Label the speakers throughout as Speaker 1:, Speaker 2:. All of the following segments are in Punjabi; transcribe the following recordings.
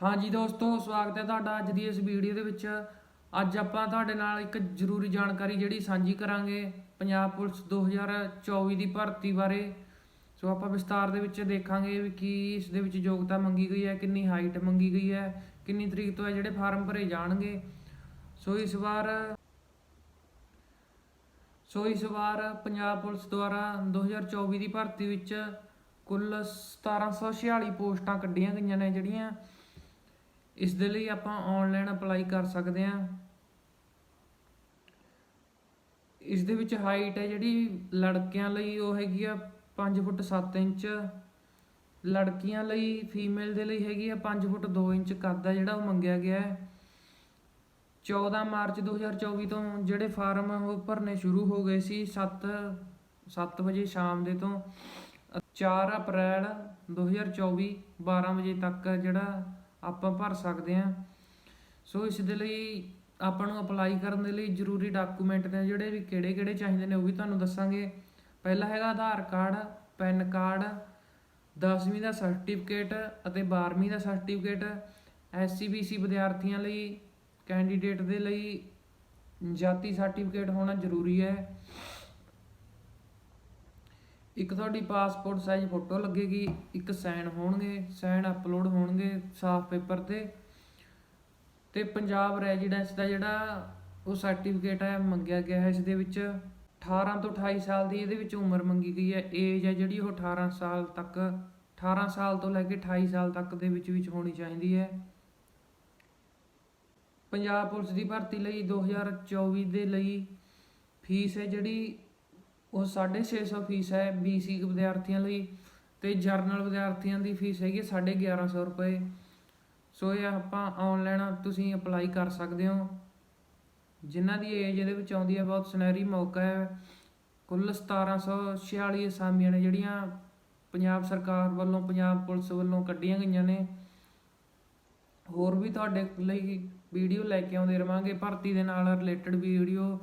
Speaker 1: ਹਾਂਜੀ ਦੋਸਤੋ, ਸਵਾਗਤ ਹੈ ਤੁਹਾਡਾ ਅੱਜ ਦੀ ਇਸ ਵੀਡੀਓ ਦੇ ਵਿੱਚ। ਅੱਜ ਆਪਾਂ ਤੁਹਾਡੇ ਨਾਲ ਇੱਕ ਜ਼ਰੂਰੀ ਜਾਣਕਾਰੀ ਜਿਹੜੀ ਸਾਂਝੀ ਕਰਾਂਗੇ, ਪੰਜਾਬ ਪੁਲਿਸ 2024 ਦੀ ਭਰਤੀ ਬਾਰੇ। ਸੋ ਆਪਾਂ ਵਿਸਤਾਰ ਦੇ ਵਿੱਚ ਦੇਖਾਂਗੇ ਵੀ ਕੀ ਇਸ ਦੇ ਵਿੱਚ ਯੋਗਤਾ ਮੰਗੀ ਗਈ ਹੈ, ਕਿੰਨੀ ਹਾਈਟ ਮੰਗੀ ਗਈ ਹੈ, ਕਿੰਨੀ ਤਰੀਕ ਤੋਂ ਹੈ ਜਿਹੜੇ ਫਾਰਮ ਭਰੇ ਜਾਣਗੇ। ਸੋ ਇਸ ਵਾਰ, ਸੋ ਇਸ ਵਾਰ ਪੰਜਾਬ ਪੁਲਿਸ ਦੁਆਰਾ 2024 ਦੀ ਭਰਤੀ ਵਿੱਚ ਕੁੱਲ 1746 ਪੋਸਟਾਂ ਕੱਢੀਆਂ ਗਈਆਂ ਨੇ ਜਿਹੜੀਆਂ। ਇਸ ਦੇ ਲਈ ਆਪਾਂ ਆਨਲਾਈਨ ਅਪਲਾਈ ਕਰ ਸਕਦੇ ਹਾਂ। ਇਸ ਦੇ ਵਿੱਚ ਹਾਈਟ ਹੈ ਜਿਹੜੀ ਲੜਕਿਆਂ ਲਈ ਉਹ ਹੈਗੀ ਆ 5 ਫੁੱਟ 7 ਇੰਚ। ਲੜਕੀਆਂ ਲਈ ਫੀਮੇਲ ਦੇ ਲਈ ਹੈਗੀ ਆ 5 ਫੁੱਟ 2 ਇੰਚ ਕੱਦ ਆ ਜਿਹੜਾ ਉਹ ਮੰਗਿਆ ਗਿਆ ਹੈ। 14 ਮਾਰਚ 2024 ਤੋਂ ਜਿਹੜੇ ਫਾਰਮ ਉਹ ਭਰਨੇ ਸ਼ੁਰੂ ਹੋ ਗਏ ਸੀ 7 7 ਵਜੇ ਸ਼ਾਮ ਦੇ ਤੋਂ। 4 ਅਪ੍ਰੈਲ 2024 12 ਵਜੇ ਤੱਕ ਜਿਹੜਾ ਆਪਾਂ ਭਰ ਸਕਦੇ ਹਾਂ। ਸੋ ਇਸ ਦੇ ਲਈ ਆਪਾਂ ਨੂੰ ਅਪਲਾਈ ਕਰਨ ਦੇ ਲਈ ਜ਼ਰੂਰੀ ਡਾਕੂਮੈਂਟ ਨੇ ਜਿਹੜੇ ਵੀ ਕਿਹੜੇ ਕਿਹੜੇ ਚਾਹੀਦੇ ਨੇ ਉਹ ਵੀ ਤੁਹਾਨੂੰ ਦੱਸਾਂਗੇ। ਪਹਿਲਾ ਹੈਗਾ ਆਧਾਰ ਕਾਰਡ, ਪੈਨ ਕਾਰਡ 10ਵੀਂ ਦਾ ਸਰਟੀਫਿਕੇਟ ਅਤੇ 12ਵੀਂ ਦਾ ਸਰਟੀਫਿਕੇਟ ਐਸਸੀਬੀਸੀ ਵਿਦਿਆਰਥੀਆਂ ਲਈ ਕੈਂਡੀਡੇਟ ਦੇ ਲਈ ਜਾਤੀ ਸਰਟੀਫਿਕੇਟ ਹੋਣਾ ਜ਼ਰੂਰੀ ਹੈ। ਇੱਕ ਤੁਹਾਡੀ ਪਾਸਪੋਰਟ ਸਾਈਜ਼ ਫੋਟੋ ਲੱਗੇਗੀ, ਇੱਕ ਸਾਈਨ ਹੋਣਗੇ ਸਾਈਨ ਅਪਲੋਡ ਹੋਣਗੇ ਸਾਫ਼ ਪੇਪਰ ਤੇ। ਤੇ ਪੰਜਾਬ ਰੈਜ਼ੀਡੈਂਸ ਦਾ ਜਿਹੜਾ ਉਹ ਸਰਟੀਫਿਕੇਟ ਹੈ, ਮੰਗਿਆ ਗਿਆ ਹੈ ਇਸ ਦੇ ਵਿੱਚ। 18 ਤੋਂ 28 ਸਾਲ ਦੀ ਇਹਦੇ ਵਿੱਚ ਉਮਰ ਮੰਗੀ ਗਈ ਹੈ। ਏਜ ਹੈ ਜਿਹੜੀ ਉਹ 18 ਸਾਲ ਤੱਕ 18 ਸਾਲ ਤੋਂ ਲੈ ਕੇ 28 ਸਾਲ ਤੱਕ ਦੇ ਵਿੱਚ ਵਿੱਚ ਹੋਣੀ ਚਾਹੀਦੀ ਹੈ। ਪੰਜਾਬ ਪੁਲਿਸ ਦੀ ਭਰਤੀ ਲਈ 2024 ਦੇ ਲਈ ਫੀਸ ਹੈ ਜਿਹੜੀ ਉਹ 650 ਫੀਸ ਹੈ BC ਵਿਦਿਆਰਥੀਆਂ ਲਈ ਤੇ ਜਰਨਲ ਵਿਦਿਆਰਥੀਆਂ ਦੀ ਫੀਸ ਹੈਗੀ 1150 ਰੁਪਏ। ਸੋ ਇਹ ਆਪਾਂ ਆਨਲਾਈਨ ਤੁਸੀਂ ਅਪਲਾਈ ਕਰ ਸਕਦੇ ਹੋ। ਜਿਨ੍ਹਾਂ ਦੀ ਏਜ ਇਹਦੇ ਵਿੱਚ ਆਉਂਦੀ ਹੈ, ਬਹੁਤ ਸੁਨਹਿਰੀ ਮੌਕਾ ਹੈ। ਕੁੱਲ 1746 ਅਸਾਮੀਆਂ ਨੇ ਜਿਹੜੀਆਂ ਪੰਜਾਬ ਸਰਕਾਰ ਵੱਲੋਂ, ਪੰਜਾਬ ਪੁਲਿਸ ਵੱਲੋਂ ਕੱਢੀਆਂ ਗਈਆਂ ਨੇ। ਹੋਰ ਵੀ ਤੁਹਾਡੇ ਲਈ ਵੀਡੀਓ ਲੈ ਕੇ ਆਉਂਦੇ ਰਵਾਂਗੇ। ਭਰਤੀ ਦੇ ਨਾਲ ਰਿਲੇਟਡ ਵੀਡੀਓ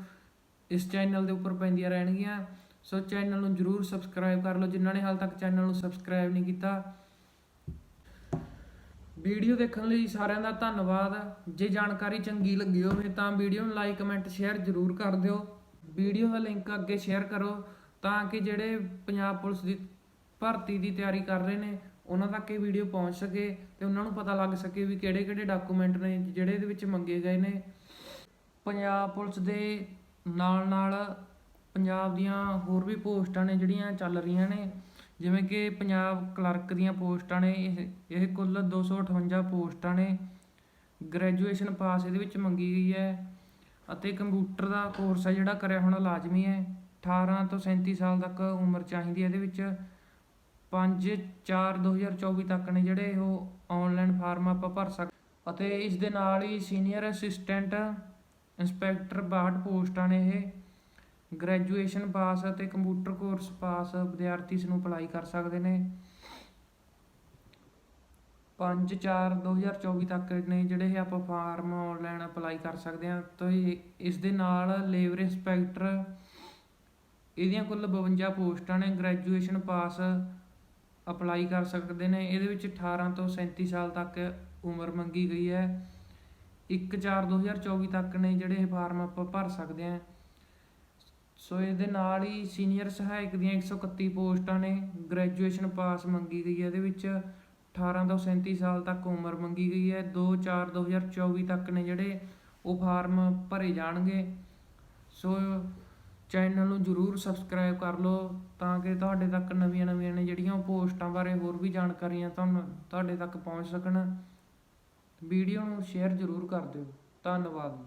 Speaker 1: ਇਸ ਚੈਨਲ ਦੇ ਉੱਪਰ ਪੈਂਦੀਆਂ ਰਹਿਣਗੀਆਂ। ਸੋ ਚੈਨਲ ਨੂੰ ਜਰੂਰ ਸਬਸਕ੍ਰਾਈਬ ਕਰ ਲਓ। ਜਿਨ੍ਹਾਂ ਨੇ ਹਾਲ ਤੱਕ ਚੈਨਲ ਨੂੰ ਸਬਸਕ੍ਰਾਈਬ ਨਹੀਂ ਕੀਤਾ, ਵੀਡੀਓ ਦੇਖਣ ਲਈ ਸਾਰਿਆਂ ਦਾ ਧੰਨਵਾਦ। ਜੇ ਜਾਣਕਾਰੀ ਚੰਗੀ ਲੱਗੀ ਹੋਵੇ ਤਾਂ ਵੀਡੀਓ ਨੂੰ ਲਾਈਕ ਕਮੈਂਟ ਸ਼ੇਅਰ ਜਰੂਰ ਕਰ ਦਿਓ। ਵੀਡੀਓ ਦਾ ਲਿੰਕ ਅੱਗੇ ਸ਼ੇਅਰ ਕਰੋ ਤਾਂ ਕਿ ਜਿਹੜੇ ਪੰਜਾਬ ਪੁਲਿਸ ਦੀ ਭਰਤੀ ਦੀ ਤਿਆਰੀ ਕਰ ਰਹੇ ਨੇ, ਉਹਨਾਂ ਤੱਕ ਇਹ ਵੀਡੀਓ ਪਹੁੰਚ ਸਕੇ ਤੇ ਉਹਨਾਂ ਨੂੰ ਪਤਾ ਲੱਗ ਸਕੇ ਵੀ ਕਿਹੜੇ ਕਿਹੜੇ ਡਾਕੂਮੈਂਟ ਨੇ ਜਿਹੜੇ ਇਹਦੇ ਵਿੱਚ ਮੰਗੇ ਗਏ ਨੇ। ਪੰਜਾਬ ਪੁਲਿਸ ਦੇ ਨਾਲ ਨਾਲ ਪੰਜਾਬ ਦੀਆਂ ਹੋਰ ਵੀ ਪੋਸਟਾਂ ਨੇ ਜਿਹੜੀਆਂ ਚੱਲ ਰਹੀਆਂ ਨੇ, ਜਿਵੇਂ ਕਿ ਪੰਜਾਬ ਕਲਰਕ ਦੀਆਂ ਪੋਸਟਾਂ ਨੇ, ਇਹ ਇਹ ਕੁੱਲ 258 ਪੋਸਟਾਂ ਨੇ, ਗ੍ਰੈਜੂਏਸ਼ਨ ਪਾਸ ਇਹਦੇ ਵਿੱਚ ਮੰਗੀ ਗਈ ਹੈ ਅਤੇ ਕੰਪਿਊਟਰ ਦਾ ਕੋਰਸ ਹੈ ਜਿਹੜਾ ਕਰਿਆ ਹੋਣਾ ਲਾਜ਼ਮੀ ਹੈ 18 ਤੋਂ 37 ਸਾਲ ਤੱਕ ਉਮਰ ਚਾਹੀਦੀ ਹੈ ਇਹਦੇ ਵਿੱਚ 5 4 2024 ਤੱਕ ਨੇ ਜਿਹੜੇ ਉਹ ਆਨਲਾਈਨ ਫਾਰਮ ਆਪਾਂ ਭਰ ਸਕ, ਅਤੇ ਇਸ ਦੇ ਨਾਲ ਹੀ ਸੀਨੀਅਰ ਅਸਿਸਟੈਂਟ ਇੰਸਪੈਕਟਰ 62 ਪੋਸਟਾਂ ਨੇ ਇਹ ਗ੍ਰੈਜੂਏਸ਼ਨ ਪਾਸ ਅਤੇ ਕੰਪਿਊਟਰ ਕੋਰਸ ਪਾਸ ਵਿਦਿਆਰਥੀ ਇਸ ਨੂੰ ਅਪਲਾਈ ਕਰ ਸਕਦੇ ਨੇ। 5 4 2024 ਤੱਕ ਨੇ ਜਿਹੜੇ ਇਹ ਆਪਾਂ ਫਾਰਮ ਆਨਲਾਈਨ ਅਪਲਾਈ ਕਰ ਸਕਦੇ ਹਾਂ। ਤਾਂ ਇਸ ਦੇ ਨਾਲ ਲੇਬਰ ਇੰਸਪੈਕਟਰ ਇਹਦੀਆਂ ਕੁੱਲ 52 ਪੋਸਟਾਂ ਨੇ ਗ੍ਰੈਜੂਏਸ਼ਨ ਪਾਸ ਅਪਲਾਈ ਕਰ ਸਕਦੇ ਨੇ। ਇਹਦੇ ਵਿੱਚ 18 ਤੋਂ 37 ਸਾਲ ਤੱਕ ਉਮਰ ਮੰਗੀ ਗਈ ਹੈ। 1 4 2024 ਤੱਕ ਨੇ ਜਿਹੜੇ ਇਹ ਫਾਰਮ ਆਪਾਂ ਭਰ ਸਕਦੇ ਹਾਂ। ਸੋ ਇਹਦੇ ਨਾਲ ਹੀ ਸੀਨੀਅਰ ਸਹਾਇਕ ਦੀਆਂ 131 ਪੋਸਟਾਂ ਨੇ, ਗ੍ਰੈਜੂਏਸ਼ਨ ਪਾਸ ਮੰਗੀ ਗਈ ਹੈ। ਇਹਦੇ ਵਿੱਚ 18 ਤੋਂ 37 ਸਾਲ ਤੱਕ ਉਮਰ ਮੰਗੀ ਗਈ ਹੈ। 2 4 2024 ਤੱਕ ਨੇ ਜਿਹੜੇ ਉਹ ਫਾਰਮ ਭਰੇ ਜਾਣਗੇ। ਸੋ ਚੈਨਲ ਨੂੰ ਜਰੂਰ ਸਬਸਕ੍ਰਾਈਬ ਕਰ ਲਓ ਤਾਂ ਕਿ ਤੁਹਾਡੇ ਤੱਕ ਨਵੀਆਂ ਨਵੀਆਂ ਨੇ ਜਿਹੜੀਆਂ ਉਹ ਪੋਸਟਾਂ ਬਾਰੇ ਹੋਰ ਵੀ ਜਾਣਕਾਰੀਆਂ ਤੁਹਾਨੂੰ ਤੁਹਾਡੇ ਤੱਕ ਪਹੁੰਚ ਸਕਣ। ਵੀਡੀਓ ਨੂੰ ਸ਼ੇਅਰ ਜਰੂਰ ਕਰ ਦਿਓ। ਧੰਨਵਾਦ।